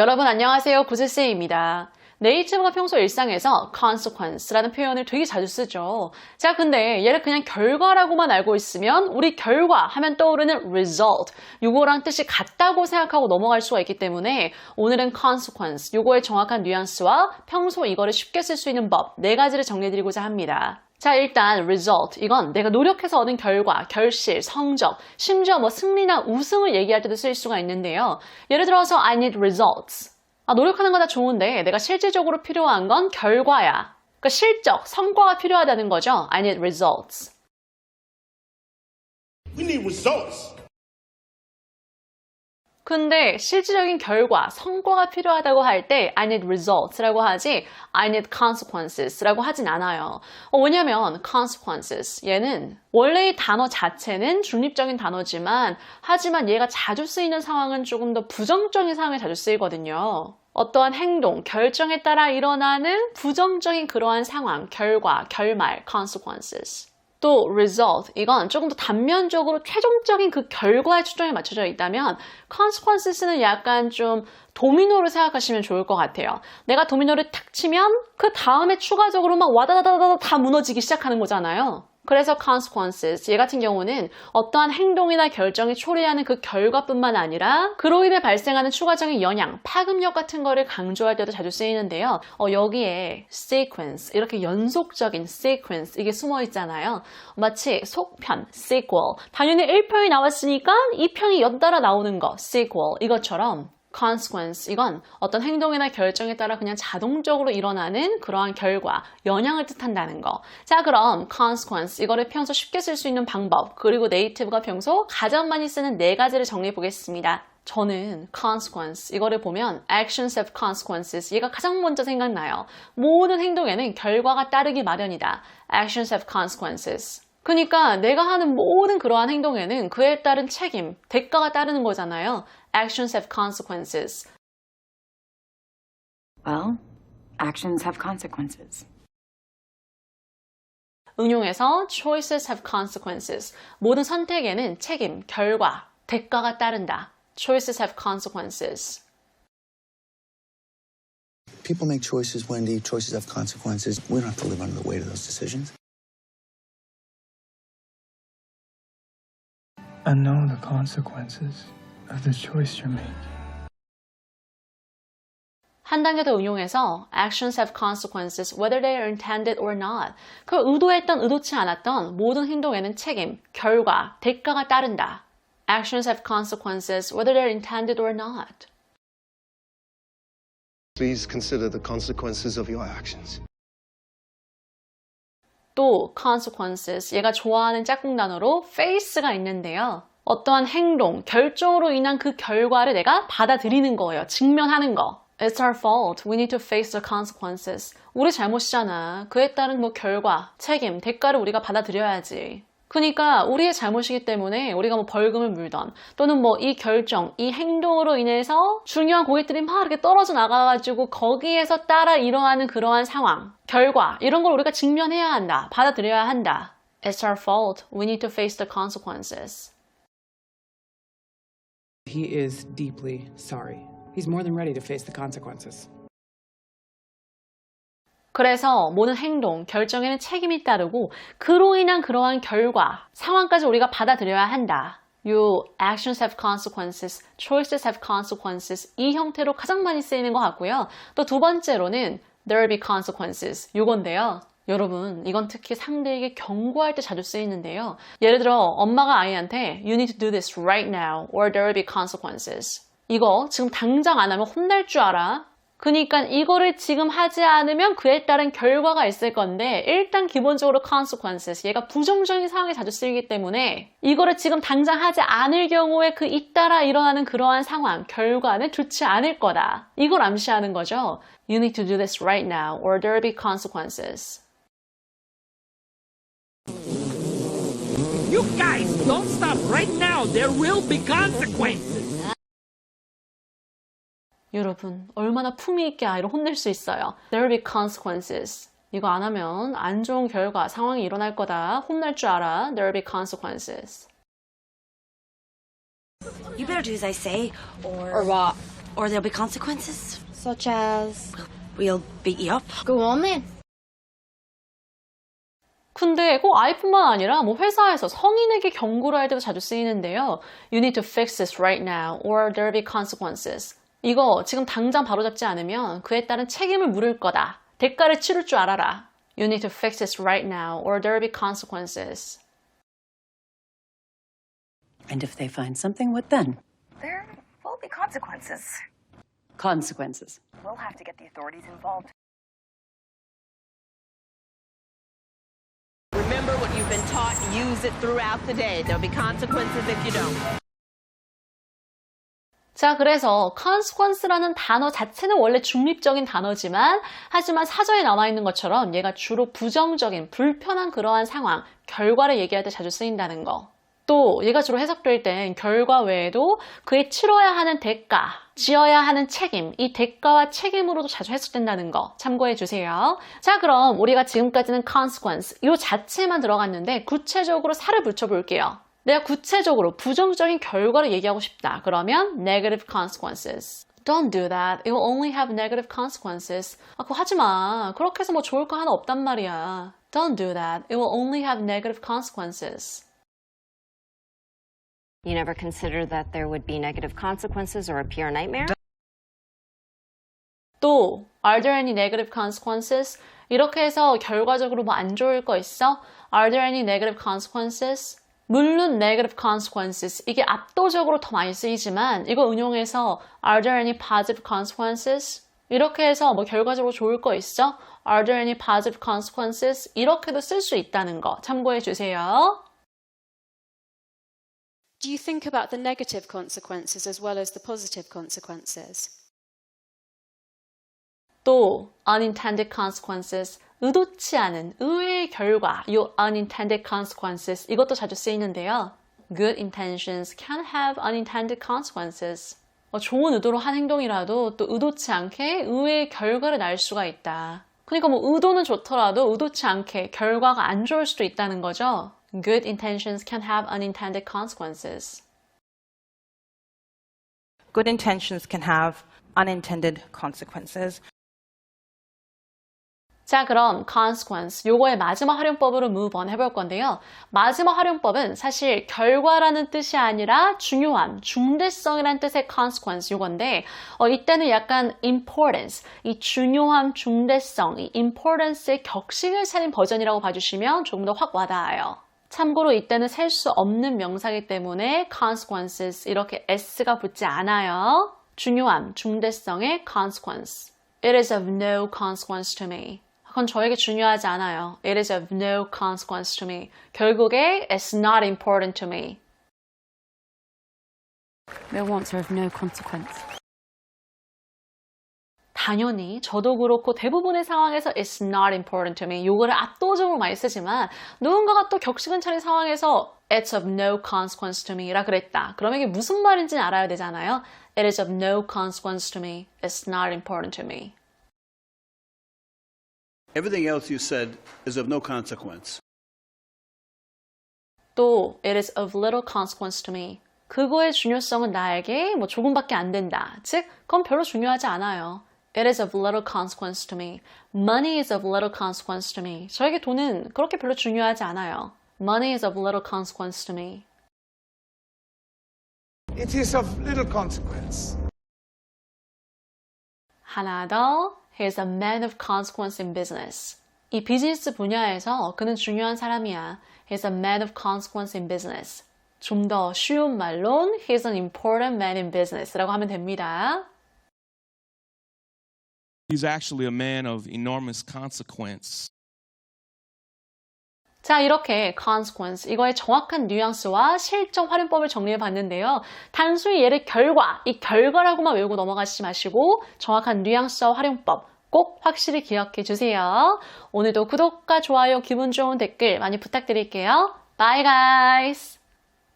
여러분 안녕하세요. 구슬쌤입니다. 네이티브가 평소 일상에서 consequence라는 표현을 되게 자주 쓰죠. 자, 근데 얘를 그냥 결과라고만 알고 있으면 우리 결과 하면 떠오르는 result, 요거랑 뜻이 같다고 생각하고 넘어갈 수가 있기 때문에 오늘은 consequence, 요거의 정확한 뉘앙스와 평소 이거를 쉽게 쓸 수 있는 법 네 가지를 정리해드리고자 합니다. 자, 일단 result. 이건 내가 노력해서 얻은 결과, 결실, 성적, 심지어 뭐 승리나 우승을 얘기할 때도 쓸 수가 있는데요. 예를 들어서 I need results. 아, 노력하는 거 다 좋은데 내가 실질적으로 필요한 건 결과야. 그러니까 실적, 성과가 필요하다는 거죠. I need results. We need results. 근데 실질적인 결과, 성과가 필요하다고 할 때 I need results라고 하지 I need consequences라고 하진 않아요. 어, 왜냐면 consequences 얘는 원래 이 단어 자체는 중립적인 단어지만 하지만 얘가 자주 쓰이는 상황은 조금 더 부정적인 상황에 자주 쓰이거든요. 어떠한 행동, 결정에 따라 일어나는 부정적인 그러한 상황, 결과, 결말, consequences. 또 result 이건 조금 더 단면적으로 최종적인 그 결과에 초점이 맞춰져 있다면 consequences는 약간 좀 도미노를 생각하시면 좋을 것 같아요. 내가 도미노를 탁 치면 그 다음에 추가적으로 막 와다다다다 다 무너지기 시작하는 거잖아요. 그래서 consequences 얘 같은 경우는 어떠한 행동이나 결정이 초래하는 그 결과뿐만 아니라 그로 인해 발생하는 추가적인 영향, 파급력 같은 거를 강조할 때도 자주 쓰이는데요. 어, 여기에 sequence 이렇게 연속적인 sequence 이게 숨어 있잖아요. 마치 속편 sequel 당연히 1편이 나왔으니까 2편이 연달아 나오는 거 sequel 이것처럼 consequence 이건 어떤 행동이나 결정에 따라 그냥 자동적으로 일어나는 그러한 결과, 영향을 뜻한다는 거. 자, 그럼 consequence 이거를 평소 쉽게 쓸 수 있는 방법, 그리고 네이티브가 평소 가장 많이 쓰는 네 가지를 정리해 보겠습니다. 저는 consequence 이거를 보면 actions have consequences 얘가 가장 먼저 생각나요. 모든 행동에는 결과가 따르기 마련이다. actions have consequences. 그러니까 내가 하는 모든 그러한 행동에는 그에 따른 책임, 대가가 따르는 거잖아요. Actions have consequences. Well, actions have consequences. 응용해서 choices have consequences. 모든 선택에는 책임, 결과, 대가가 따른다. Choices have consequences. People make choices, Wendy. Choices have consequences. We don't have to live under the weight of those decisions. and know the consequences Of the choice you're making. 한 단계 더 응용해서 actions have consequences whether they are intended or not. 그 의도했던 의도치 않았던 모든 행동에는 책임, 결과, 대가가 따른다. Actions have consequences whether they are intended or not. Please consider the consequences of your actions. 또 consequences 얘가 좋아하는 짝꿍 단어로 face가 있는데요. 어떠한 행동, 결정으로 인한 그 결과를 내가 받아들이는 거예요. 직면하는 거. It's our fault. We need to face the consequences. 우리 잘못이잖아. 그에 따른 뭐 결과, 책임, 대가를 우리가 받아들여야지. 그러니까 우리의 잘못이기 때문에 우리가 뭐 벌금을 물던 또는 뭐 이 결정, 이 행동으로 인해서 중요한 고객들이 막 이렇게 떨어져 나가가지고 거기에서 따라 일어나는 그러한 상황, 결과 이런 걸 우리가 직면해야 한다, 받아들여야 한다. It's our fault. We need to face the consequences. He is deeply sorry. He's more than ready to face the consequences. 그래서 모든 행동, 결정에는 책임이 따르고 그로 인한 그러한 결과, 상황까지 우리가 받아들여야 한다. 요 actions have consequences, choices have consequences 이 형태로 가장 많이 쓰이는 것 같고요. 또 두 번째로는 there will be consequences 요건데요. 여러분, 이건 특히 상대에게 경고할 때 자주 쓰이는데요. 예를 들어 엄마가 아이한테 you need to do this right now or there will be consequences. 이거 지금 당장 안 하면 혼날 줄 알아. 그러니까 이거를 지금 하지 않으면 그에 따른 결과가 있을 건데 일단 기본적으로 consequences 얘가 부정적인 상황에 자주 쓰이기 때문에 이거를 지금 당장 하지 않을 경우에 그 잇따라 일어나는 그러한 상황 결과는 좋지 않을 거다 이걸 암시하는 거죠 You need to do this right now or there will be consequences You guys, don't stop right now. There will be consequences. 여러분 얼마나 품위 있게 아이를 혼낼 수 있어요 There will be consequences 이거 안 하면 안 좋은 결과 상황이 일어날 거다 혼날 줄 알아 There will be consequences You better do as I say, or. Or what? Or there'll be consequences. Such as. We'll beat you up. Go on then. 근데 꼭 아이뿐만 아니라 뭐 회사에서 성인에게 경고를 할 때도 자주 쓰이는데요. You need to fix this right now or there'll be consequences. 이거 지금 당장 바로잡지 않으면 그에 따른 책임을 물을 거다. 대가를 치를 줄 알아라. You need to fix this right now or there'll be consequences. And if they find something, what then? There will be consequences. Consequences. We'll have to get the authorities involved. Been taught, use it throughout the day. There'll be consequences if you don't. 자, 그래서 consequence라는 단어 자체는 원래 중립적인 단어지만 하지만 사전에 나와 있는 것처럼 얘가 주로 부정적인 불편한 그러한 상황, 결과를 얘기할 때 자주 쓰인다는 거. 또 얘가 주로 해석될 땐 결과 외에도 그에 치러야 하는 대가, 지어야 하는 책임, 이 대가와 책임으로도 자주 해석된다는 거 참고해 주세요. 자, 그럼 우리가 지금까지는 consequence 이 자체만 들어갔는데 구체적으로 살을 붙여볼게요. 내가 구체적으로 부정적인 결과를 얘기하고 싶다. 그러면 negative consequences. Don't do that. It will only have negative consequences. 아, 그거 하지 마. 그렇게 해서 뭐 좋을 거 하나 없단 말이야. Don't do that. It will only have negative consequences. You never considered that there would be negative consequences or a pure nightmare? 또 Are there any negative consequences? 이렇게 해서 결과적으로 뭐 안 좋을 거 있어? Are there any negative consequences? 물론 negative consequences 이게 압도적으로 더 많이 쓰이지만 이거 응용해서 Are there any positive consequences? 이렇게 해서 뭐 결과적으로 좋을 거 있어? Are there any positive consequences? 이렇게도 쓸 수 있다는 거 참고해 주세요. Do you think about the negative consequences as well as the positive consequences? 또 unintended consequences 의도치 않은 의외의 결과 요 unintended consequences 이것도 자주 쓰이는데요. Good intentions can have unintended consequences. 어, 좋은 의도로 한 행동이라도 또 의도치 않게 의외의 결과를 낳을 수가 있다. 그러니까 뭐 의도는 좋더라도 의도치 않게 결과가 안 좋을 수도 있다는 거죠. Good intentions can have unintended consequences. Good intentions can have unintended consequences. 자, 그럼 consequence 요거의 마지막 활용법으로 move on 해볼 건데요. 마지막 활용법은 사실 결과라는 뜻이 아니라 중요함, 중대성이라는 뜻의 consequence 요건데 어, 이때는 약간 importance, 이 중요함, 중대성, 이 importance의 격식을 차린 버전이라고 봐주시면 조금 더 확 와닿아요. 참고로 이때는 셀 수 없는 명사이기 때문에 consequences 이렇게 s가 붙지 않아요. 중요함, 중대성의 consequence. It is of no consequence to me. 그건 저에게 중요하지 않아요. It is of no consequence to me. 결국에 it's not important to me. Wants are of no consequence. 당연히 저도 그렇고 대부분의 상황에서 it's not important to me 요거를 압도적으로 많이 쓰지만 누군가가 또 격식은 차린 상황에서 it's of no consequence to me 라 그랬다. 그러면 이게 무슨 말인지는 알아야 되잖아요. It is of no consequence to me. It's not important to me. Everything else you said is of no consequence. 또 it is of little consequence to me. 그거의 중요성은 나에게 뭐 조금밖에 안 된다. 즉, 그건 별로 중요하지 않아요. It is of little consequence to me. Money is of little consequence to me. 저에게 돈은 그렇게 별로 중요하지 않아요. Money is of little consequence to me. It is of little consequence. 하나 더. He is a man of consequence in business. 이 비즈니스 분야에서 그는 중요한 사람이야. He is a man of consequence in business. 좀 더 쉬운 말론 He is an important man in business 라고 하면 됩니다. He's actually a man of enormous consequence. 자, 이렇게 consequence, 이거의 정확한 뉘앙스와 실전 활용법을 정리해 봤는데요. 단순히 얘를 결과, 이 결과라고만 외우고 넘어가지 마시고 정확한 뉘앙스와 활용법 꼭 확실히 기억해 주세요. 오늘도 구독과 좋아요, 기분 좋은 댓글 많이 부탁드릴게요. Bye guys!